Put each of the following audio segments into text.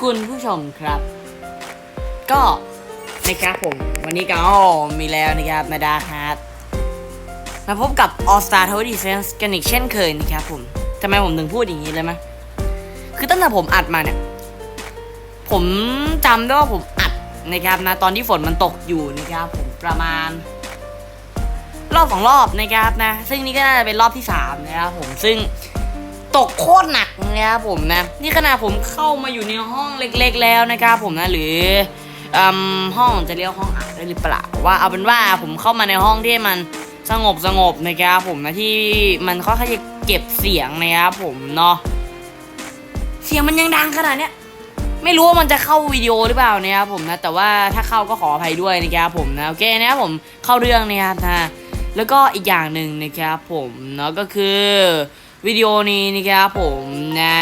คุณผู้ชมครับ ก็นะครับผม วันนี้ก็มีแล้วนะครับมาดาฮาร์ดมาพบกับ All Star Tower Defense กันอีกเช่นเคยนะครับผมทำไมผมถึงพูดอย่างนี้เลยไหมคือตั้งแต่ผมอัดมาเนี่ย ผมจำได้ว่าผมอัดนะครับนะตอนที่ฝนมันตกอยู่นะครับผมประมาณ รอบสองรอบนะครับนะ ซึ่งนี่ก็น่าจะเป็นรอบที่สามนะครับผมซึ่ง ตกโคตรหนักนะครับผมนะ นี่ขนาดผมเข้ามาอยู่ในห้องเล็ก ๆ แล้วนะครับผมนะหรืออห้องจะเรียกห้องอัดได้หรือเปล่าว่าเอาเป็นว่าผมเข้ามาในห้องที่มันสงบสงบนะครับผมนะที่มันค่อนข้างจะเก็บเสียงนะครับผมเนาะเสียงมันยังดังขนาดเนี้ยไม่รู้ว่ามันจะเข้าวิดีโอหรือเปล่านะครับผมนะแต่ว่าถ้าเข้าก็ขออภัยด้วยนะครับผมนะโอเคนะครับผมเข้าเรื่องนะครับนะแล้วก็อีกอย่างหนึ่งนะครับผมเนาะก็คือ วิดีโอนี้นะครับผมนะ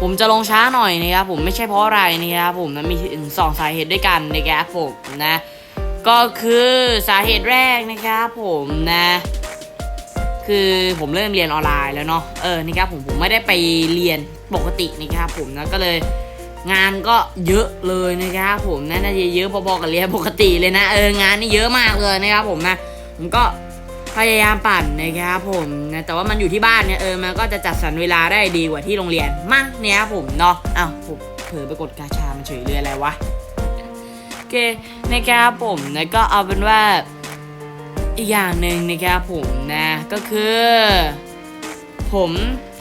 ผมจะลงช้าหน่อยนะครับผมไม่ใช่เพราะอะไรนะครับผมนะมีถึงสองสาเหตุด้วยกันนะครับผมนะก็คือสาเหตุแรกนะครับผมนะ คือผมเริ่มเรียนออนไลน์แล้วเนาะเออนะครับผมผมไม่ได้ไปเรียนปกตินะครับผมนะก็เลยงานก็เยอะเลยนะครับผมนะน่าจะเยอะพอๆกับเรียนปกติเลยนะเอองานนี่เยอะมากเลยนะครับผมนะผมก็ พยายามปั่นนะครับผมนะแต่ว่ามันอยู่ที่บ้านเนี่ยเออมันก็จะจัดสรรเวลาได้ดีกว่าที่โรงเรียนมั้งเนี่ยครับผมเนาะอ้าวผมเผลอไปกดกาชามันเฉยเลยอะไรวะโอเคนะครับผมนะก็เอาเป็นว่าอีกอย่างหนึ่งนะครับผมนะก็คือ ผม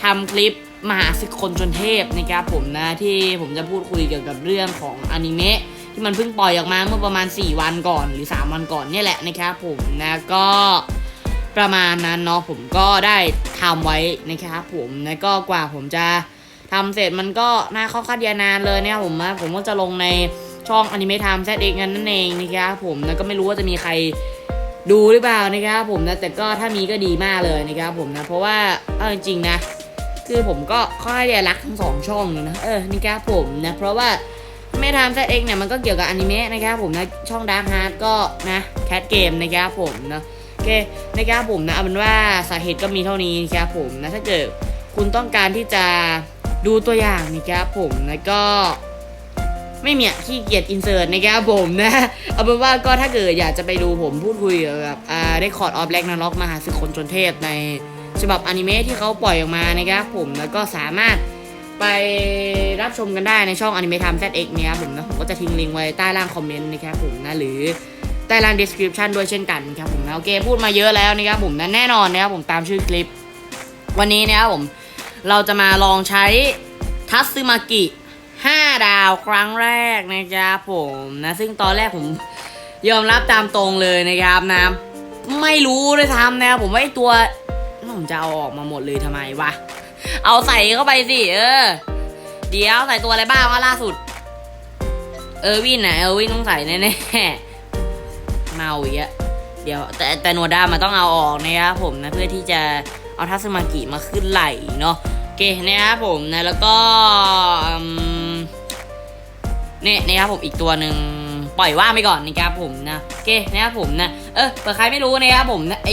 ทำคลิปมหาศึกคนจนเทพนะครับผมนะที่ผมจะพูดคุยเกี่ยวกับเรื่องของอนิเมะที่มันเพิ่งปล่อยออกมาเมื่อประมาณ 4 วันก่อนหรือ 3 วันก่อนเนี่ยแหละนะครับผมนะก็ ประมาณนั้นเนาะผมก็ได้ทำไว้นะครับผมนะก็กว่าผมจะทำเสร็จมันก็น่าข้าคาดยานานเลยเนี่ยผมนะผมก็จะลงในช่องอนิเมะไทม์แซดเองกันนั่นเองนะครับผมนะก็ไม่รู้ว่าจะมีใครดูหรือเปล่านะครับผมนะแต่ก็ถ้ามีก็ดีมากเลยนะครับผมนะเพราะว่าเอาจริงๆนะ คือผมก็ค่อยเรียรักทั้งสองช่องเลยนะเออนี่ครับผมนะเพราะว่าไม่ทำแซดเองเนี่ยมันก็เกี่ยวกับอนิเมะนะครับผมนะช่องดาร์ h ฮาร์ดก็นะแคทเกมนะครับผมนะ อเคนะครับผมนะเอาเป็นว่าสาเหตุก็มีเท่านี้นะครับผมนะถ้าเกิดคุณต้องการที่จะดูตัวอย่างนะครับผมนะก็ไม่มีอะขี้เกียจอินเสิร์ตนะครับผมนะเอาเป็นว่าก็ถ้าเกิดอยากจะไปดูผมพูดคุยกับอ่าได้คอร์ดออฟแลกนาล็อกมหาศึกคนจนเทพในฉบับอนิเมะที่เขาปล่อยออกมานะครับผมแล้วก็สามารถไปรับชมกันได้ในช่องอนิเมะไทม์แซดเอ็กนะครับผมนะผมก็จะทิ้งลิงก์ไว้ใต้ล่างคอมเมนต์นะครับผมนะหรือ ต้ล่าง description ด้วยเช่นกันครับผมนะโอเคพูดมาเยอะแล้วนะครับผมนะแน่นอนนะครับผมตามชื่อคลิป วันนี้นะครับผมเราจะมาลองใช้ทัตซึมากิ5 ดาวครั้งแรกนะครับผมนะซึ่งตอนแรกผมยอมรับตามตรงเลยนะครับนะไม่รู้เลยทำนะครับผมว่าไอตัวผมจะเอาออกมาหมดเลยทำไมวะเอาใส่เข้าไปสิเออ เดี๋ยวใส่ตัวอะไรบ้างวะล่าสุด เออวินนะเออวินต้องใส่แน่ๆ มาอีกอะเดี๋ยวแต่แต่หนดามันต้องเอาออกนะครับผมนะเพื่อที่จะเอาทัศมากิมาขึ้นไหลเนาะโอเคนะครับผมนะแล้วก็เนี่ยนะครับผมอีกตัวหนึ่งปล่อยว่างไปก่อนนะครับผมนะโอเคนะครับผมนะเออเผื่อใครไม่รู้นะครับผมนะไอ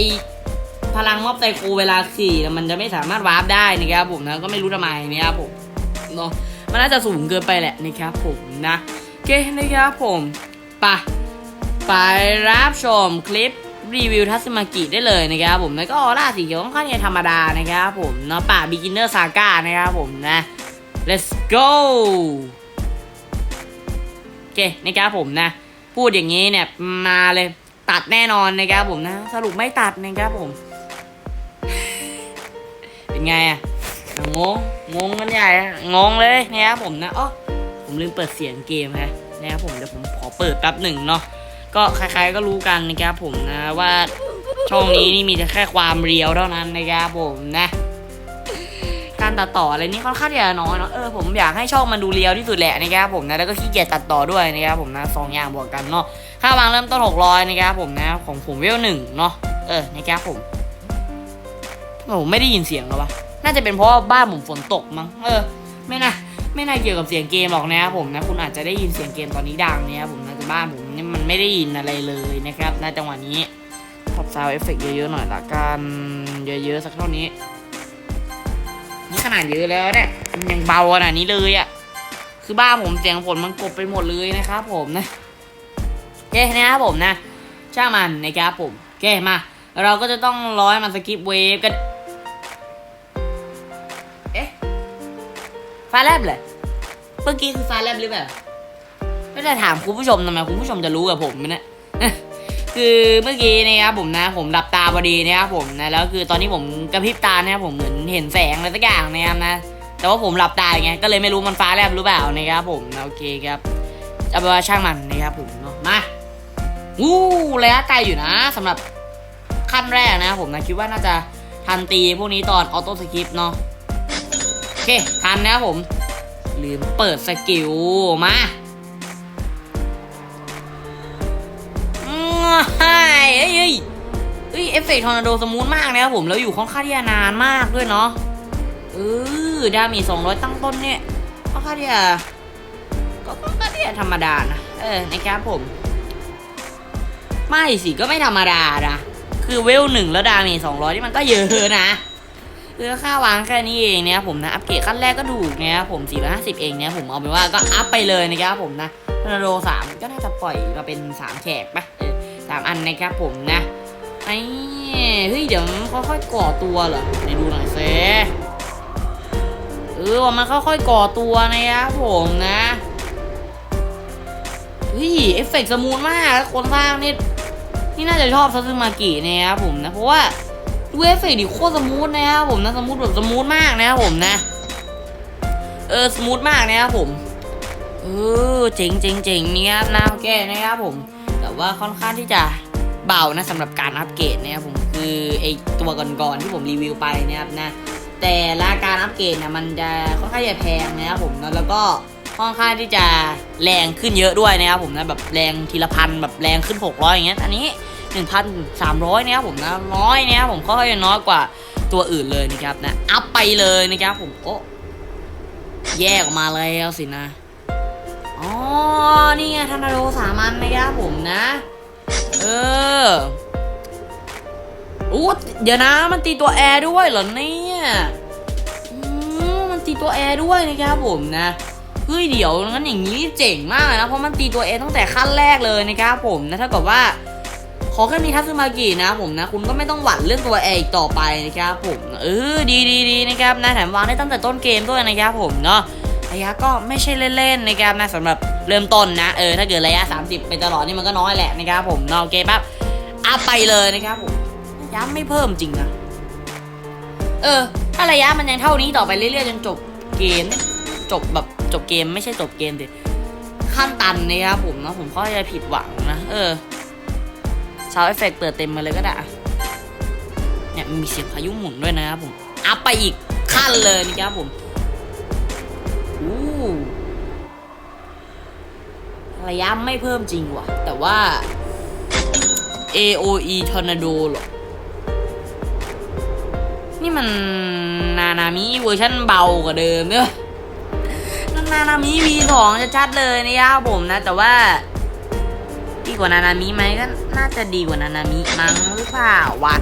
พลังมอบไซโคเวลาขี่มันจะไม่สามารถวาร์ปได้นะครับผมนะก็ไม่รู้ทำไมนะครับผมเนาะมันน่าจะสูงเกินไปแหละนะครับผมนะโอเคนะครับผมไป ไปรับชมคลิปรีวิวทัศมากิได้เลยนะครับผมแล้วก็ออร่าสีเขียวค่อนข้างจะธรรมดานะครับผมเนาะป่า beginner saga นะครับผมนะ let's go โอเคนะครับผมนะ พูดอย่างนี้เนี่ยมาเลยตัดแน่นอนนะครับผมนะ สรุปไม่ตัดนะครับผม เป็นไงอะงงงงกันใหญ่งงเลยนะครับผมนะอ๋อผมลืมเปิดเสียงเกมฮะนะครับผมเดี๋ยวผมขอเปิดแป๊บหนึ่งเนาะ ก็ใครๆก็รู้กันนะครับผมนะว่าช่องนี้นี่มีแต่แค่ความเรียวเท่านั้นนะครับผมนะ การตัดต่ออะไรนี่ค่อนข้างจะน้อยเนาะเออผมอยากให้ช่องมันดูเรียวที่สุดแหละนะครับผมนะแล้วก็ขี้เกียจตัดต่อด้วยนะครับผมนะสองอย่างบวกกันเนาะค่าวางเริ่มต้น600นะครับผมนะของผมเวลหนึ่งเนาะเออนะครับผมผมไม่ได้ยินเสียงหรอวะน่าจะเป็นเพราะว่าบ้านผมฝนตกมั้งเออ ไม่น่าไม่น่าเกี่ยวกับเสียงเกมหรอกนะครับผมนะ คุณอาจจะได้ยินเสียงเกมตอนนี้ดังนะครับผมนะแต่บ้านผม ไม่ได้ยินอะไรเลยนะครับในจังหวะนี้ปรับซาวเอฟเฟกเยอะๆหน่อยละกันเยอะๆสักเท่านี้ นี่ขนาดเยอะแล้วเนี่ยมันยังเบาขนาดนี้เลยอะ่ะคือบ้าผมเสียงฝนมันกบไปหมดเลยนะครับผมนะโอเคนะครับผมนะช่างมันนะครับผมโอเคมา เราก็จะต้องร้อยมันสกิปเวฟกันเอ๊ะฟ้าแลบเลยเมื่อกี้คือฟ้าแลบหรือเปล่า ไม่ได้ถามคุณผู้ชมทำไมคุณผู้ชมจะรู้กับผมไหมเนะคือเมื่อกี้นะครับผมนะ ผมหลับตาพอดีนะครับผมนะแล้วคือตอนนี้ผมกระพริบตานะครับผมเหมือนเห็นแสงอะไรสักอย่างนะครับนะ แต่ว่าผมหลับตาอย่างก็เลยไม่รู้มันฟ้าแลบหรือเปล่านะครับผมนะโอเคครับจะเป็นว่าช่างมันนะครับผมเนาะมาอู้ระยะไกลอยู่นะสำหรับขั้นแรกนะผมนะคิดว่าน่าจะทันตีพวกนี้ตอนออโต้สกิปเนาะโอเคทันนะครับผมลืมเปิดสกิลมา ฮ้ยเอฟเฟกต์ทอร์นาโดสมูทมากนะครับผมแล้วอยู่ค่อนข้างที่จะนานมากด้วยเนาะเออดามีสองร้อยตั้งต้นเนี่ยก็ค่าที่จะก็ก็ค่าที่จะธรรมดานะเออนะครับผม ไม่สิก็ไม่ธรรมดานะคือเวลหนึ่งแล้วดาเมีสองร้อยที่มันก็เยอะนะคือค่าวางแค่นี้เองเนี่ยผมนะอัปเกรดขั้นแรกก็ถูกเนี่ยผมสี่ร้อยห้าสิบเองเนี่ยผมเอาเป็นว่าก็อัพไปเลยนะครับผมนะทอร์นาโดสามก็น่าจะปล่อยมาเป็นสามแฉกปะเออสามอันนะครับผมนะ ไอ้เฮ้ยเดี๋ยวมันค่อยๆก่อตัวเหรอไหนดูหน่อยเซเออมันค่อยๆก่อตัวนะครับผมนะเฮ้ยเอฟเฟกต์สมูทมากคนสร้างนี่นี่น่าจะชอบซัตสึมากินะครับผมนะเพราะว่าดูเอฟเฟกต์ดิโคตรสมูทนะครับผมนะสมูทแบบสมูทมากนะครับผมนะ เออสมูทมากนะครับผมเออเจ๋งเจ๋งเจ๋งเนี่ยครับนะโอเคนะครับผม แต่ว่าค่อนข้างที่จะ เบานะสำหรับการอัปเกรดนะครับผมคือไอตัวก่อนๆที่ผมรีวิวไปนะครับนะแต่ละการอัปเกรดเนี่ยมันจะค่อนข้างจะแพงนะครับผมนะแล้วก็ค่อนข้างที่จะแรงขึ้นเยอะด้วยนะครับผมนะแบบแรงทีละพันแบบแรงขึ้น 600 อย่างเงี้ยอันนี้ 1,300นะครับผมนะน้อยนะครับผมค่อนข้างน้อยกว่าตัวอื่นเลยนะครับนะอัพไปเลยนะครับผมโอ้แยกออกมาแล้วสินะอ๋อนี่ไงทันาโดสามันนะครับผมนะ เอออู้เดี๋ยวนะมันตีตัวแอร์ด้วยเหรอเนี่ยมันตีตัวแอร์ด้วยนะครับผมนะเฮ้ยเดี๋ยวงั้นอย่างนี้เจ๋งมากเลยนะเพราะมันตีตัวแอร์ตั้งแต่ขั้นแรกเลยนะครับผมนะถ้าเกิดว่า ขอแค่มีทัตสึมากินะผมนะ คุณก็ไม่ต้องหวั่นเรื่องตัวแอร์อีกต่อไปนะครับผมเออดีดีดีนะครับนะแถมวางได้ตั้งแต่ต้นเกมด้วยนะครับผมเนาะ ระยะก็ไม่ใช่เล่นๆนะครับนะสำหรับเริ่มต้นนะเออถ้าเกิดระยะ 30 ไปตลอดนี่มันก็น้อยแหละนะครับผมเนาะโอเคปั๊บอัพไปเลยนะครับผมระยะไม่เพิ่มจริงนะเออ ถ้าระยะมันยังเท่านี้ต่อไปเรื่อยๆจนจบเกมจบแบบจบเกมไม่ใช่จบเกมดิขั้นตันนะครับผมนะผมก็จะผิดหวังนะเออซาวเอฟเฟกเปิดเต็มมาเลยก็ได้เนี่ยมีเสียงพายุหมุนด้วยนะครับผมอัพไปอีกขั้นเลยนะครับผม ระยะไม่เพิ่มจริงว่ะ แต่ว่า AOE Tornado หรอ นี่มันนานามิเวอร์ชันเบากว่าเดิมเนอะนั่นนานามิ V2 จะชัดเลยนะครับผมนะ แต่ว่าดีกว่านานามิไหมก็น่าจะดีกว่านานามิมั้งหรือเปล่าวะ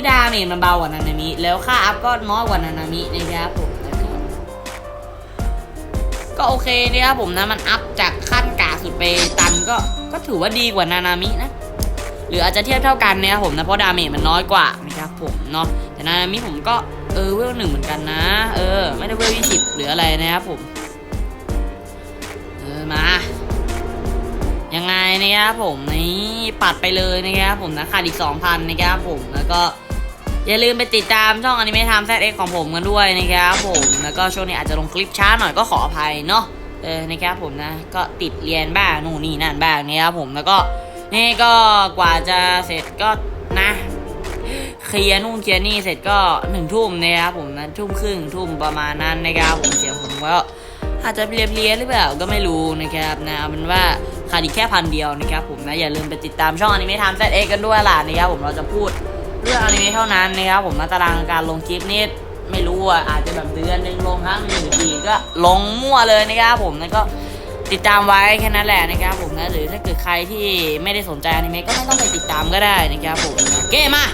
คือดาเมจมันเบากว่านานามิ แล้วค่าอัพก็น้อยกว่านานามินะครับผมก็ก็โอเคนะครับผมนะมันอัพจากขั้นกาสุดไปตันก็ก็ถือว่าดีกว่านานามินะหรืออาจจะเทียบเท่ากันนะครับผมนะเพราะดาเมจมันน้อยกว่านะครับผมเนาะแต่นานามิผมก็เออเวลหนึ่งเหมือนกันนะ เออ ไม่ได้เวลยี่สิบหรืออะไรนะครับผมเออมายังไงนะครับผมนี่ปัดไปเลยนะครับผมนะขาดอีก2,000นะครับผมแล้วก็ อย่าลืมไปติดตามช่องอนิเมะไทม์แซดเอ็กของผมกันด้วยนะครับผมแล้วก็ช่วงนี้อาจจะลงคลิปช้าหน่อยก็ขออภัยเนาะเออนะครับผมนะก็ติดเรียนบ้างนู่นนี่นั่นบ้างนี่ครับผมแล้วก็นี่ก็กว่าจะเสร็จก็นะเคลียร์นู่นเคลียร์นี่เสร็จก็หนึ่งทุ่มนะครับผมนะทุ่มครึ่งทุ่มประมาณนั้นนะครับผมเสียงผมก็อาจจะเรียบเรียนหรือเปล่าก็ไม่รู้นะครับนะเอาเป็นว่าขาดอีกแค่พันเดียวนะครับผมนะอย่าลืมไปติดตามช่องอนิเมะไทม์แซดเอ็กกันด้วยล่ะนะครับผมเราจะพูด เรื่ออนิเมะเท่านั้นนะครับผมมาตารางการลงคลิปนี่ไม่รู้อะอาจจะแบบเดือนหนึ่งลงครั้งหนึ่งหรือทีก็ลงมั่วเลยนะครับผมนั่นก็ติดตามไว้แค่นั้นแหละนะครับผมนะหรือถ้าเกิดใครที่ไม่ได้สนใจอนิเมะก็ไม่ต้องไปติดตามก็ได้นะครับผมเกมมา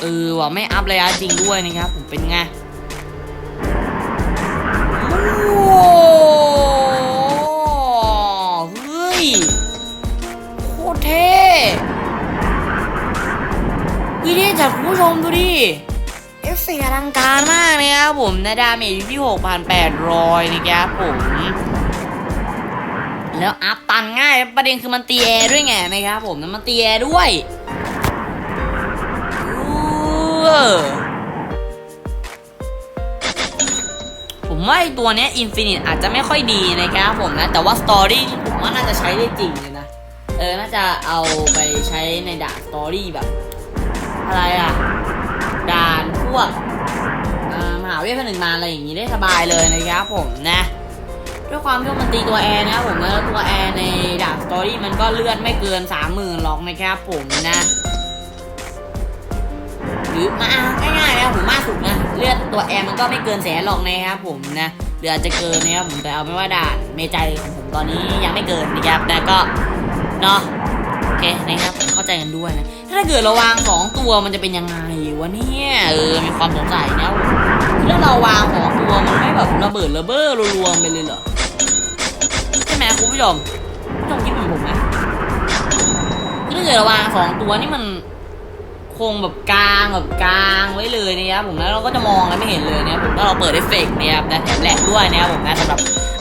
เออว่ะไม่อัพระยะจริงด้วยนะครับผมเป็นไง นะครับผมนะดาเมจอยู่ที่ 6,800 นะครับผม แล้วอัพตันง่าย ประเด็นคือมันตีแอร์ด้วยไงนะครับผมแล้วมันตีแอร์ด้วยผมว่าตัวเนี้ยอินฟินิตอาจจะไม่ค่อยดีนะครับผมนะ แต่ว่าสตอรี่ผมว่าน่าจะใช้ได้จริงเลยนะ เออ น่าจะเอาไปใช้ในด่านสตอรี่แบบ อะไรอะด่านพวก เอ่อมหาเวทผนึกมาอะไรอย่างนี้ได้สบายเลยนะครับผมนะด้วยความที่มันตีตัวแอร์นะผมแล้วตัวแอร์ในดาบสตอรี่มันก็เลือดไม่เกินสามหมื่นหรอกนะครับผมนะหรือมาง่ายๆนะผมมากสุดนะเลือดตัวแอร์มันก็ไม่เกินแสนหรอกนะครับผมนะหรืออาจจะเกินนะครับผมแต่เอาไม่ว่าด่านเมใจของผมตอนนี้ยังไม่เกินนะครับแต่ก็เนาะ เคนะครับเข้าใจกันด้วยนะถ้าเกิดเราวางสองตัวมันจะเป็นยังไงวะเนี่ยเออมีความสงสัยนะคือถ้าเราวางสองตัวมันไม่แบบระเบิดระเบ้อรวมๆไปเลยเหรอใช่ไหมคุณผู้ชมคุณผู้ชมคิดเหมือนผมไหมคือถ้าเกิดเราวางสองตัวนี่มันคงแบบกลางแบบกลางไว้เลยนะครับผมแล้วเราก็จะมองแล้วไม่เห็นเลยนะครับผมถ้าเราเปิดเอฟเฟกต์นะครับนะแถมแหลกด้วยนะครับผมนะสำหรับ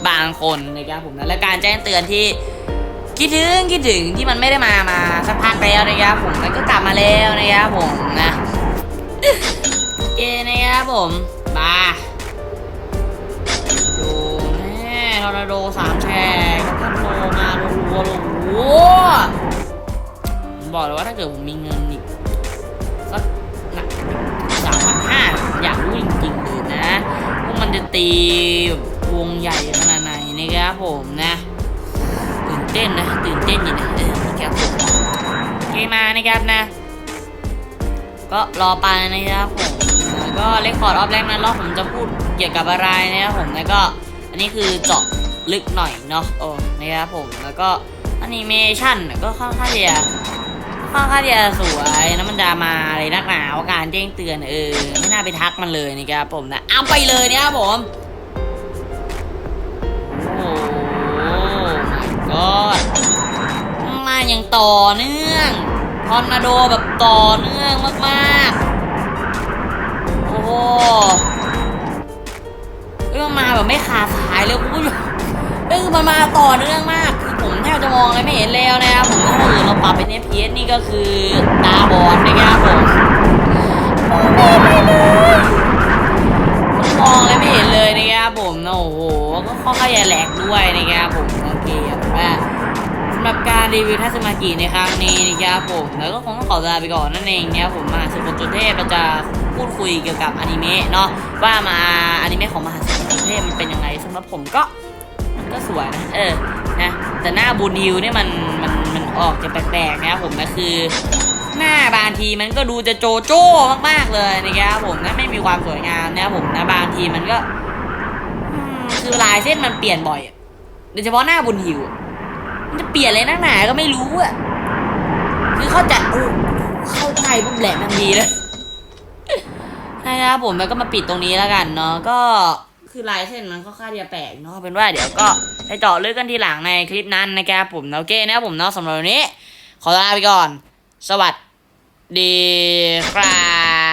บางคนนะครับผมนะและการแจ้งเตือนที่ คิดถึงคิดถึงที่มันไม่ได้มามาสักพักแล้วนะครับผมแล้วก็กลับมาแล้วนะครับผมนะโอเคนะครับผมบาดูแม่ทอร์นาโดสามแฉกท่านโลมารัวๆเลยโอ้โหผมบอกเลยว่าถ้าเกิดผมมีเงินอีกสักหนักสามพันห้าอยากรู้จริงๆเลยนะพวกมันจะตีวงใหญ่ขนาดไหนนะครับผมนะ เต้นนะตื่นเต้นอยู่นะเออครับเคมานะครับนะ ก็รอไปนะครับผมแล้วก็เลคคอร์ดออฟแรงนั้นรอบผมจะพูดเกี่ยวกับอะไรนะครับผมแล้วก็อันนี้คือเจาะลึกหน่อยเนาะโอ้นะครับผมแล้วก็แอนิเมชันก็ค่อนข้างจะค่อนข้างจะสวยนะมันดามาอะไรนักหนาวการแจ้งเตือนเออไม่น่าไปทักมันเลยนะครับผมนะเอาไปเลยนะครับผม god มาอย่างต่อเนื่องทอร์นาโดแบบต่อเนื่องมากๆ โอ้โหเอ้ยมันมาแบบไม่ขาดสายเลยคุณผู้ชมเออมันมาต่อเนื่องมากคือผมแทบจะมองอะไรไม่เห็นแล้วนะครับผมถ้าเกิดเราปรับเป็น FPS นี่ก็คือตาบอดนะครับผมมองไม่เลยมองอะไรไม่เห็นเลยนะครับผมโอ้โหก็ค่อข้างจะแหลกด้วยนะครับผม อ่าสำหรับการรีวิวทัศมากิในครั้งนี้นะครับผม แล้วก็คงต้องขอลาไปก่อนนั่นเองนะครับผมมหาสมุทรจุเทพเราจะพูดคุยเกี่ยวกับอนิเมะเนาะว่ามาอนิเมะของมหาสมุทรจุเทพมันเป็นยังไงสำหรับผมก็มันก็สวยนะเออนะแต่หน้าบูนิวเนี่ยมันมันมันออกจะแปลกๆนะครับผมนะคือหน้าบางทีมันก็ดูจะโจโจ้มากๆเลยนะครับผมนะไม่มีความสวยงามนะครับผมนะบางทีมันก็คือลายเส้นมันเปลี่ยนบ่อยโดยเฉพาะหน้าบุญหิว มันจะเปลี่ยนอะไรนักหนาก็ไม่รู้อะคือเข้าใจโอ้เข้าใจปุ๊บแหลมทันทีเลยนะครับผมแล้วก็มาปิดตรงนี้แล้วกันเนาะก็คือลายเส้นมันค่อนข้างที่จะแปลกเนาะเป็นว่าเดี๋ยวก็ไปเจาะลึกกันทีหลังในคลิปนั้นนะครับผมโอเคนะครับผมเนาะสำหรับวันนี้ ขอลาไปก่อน สวัสดีครับ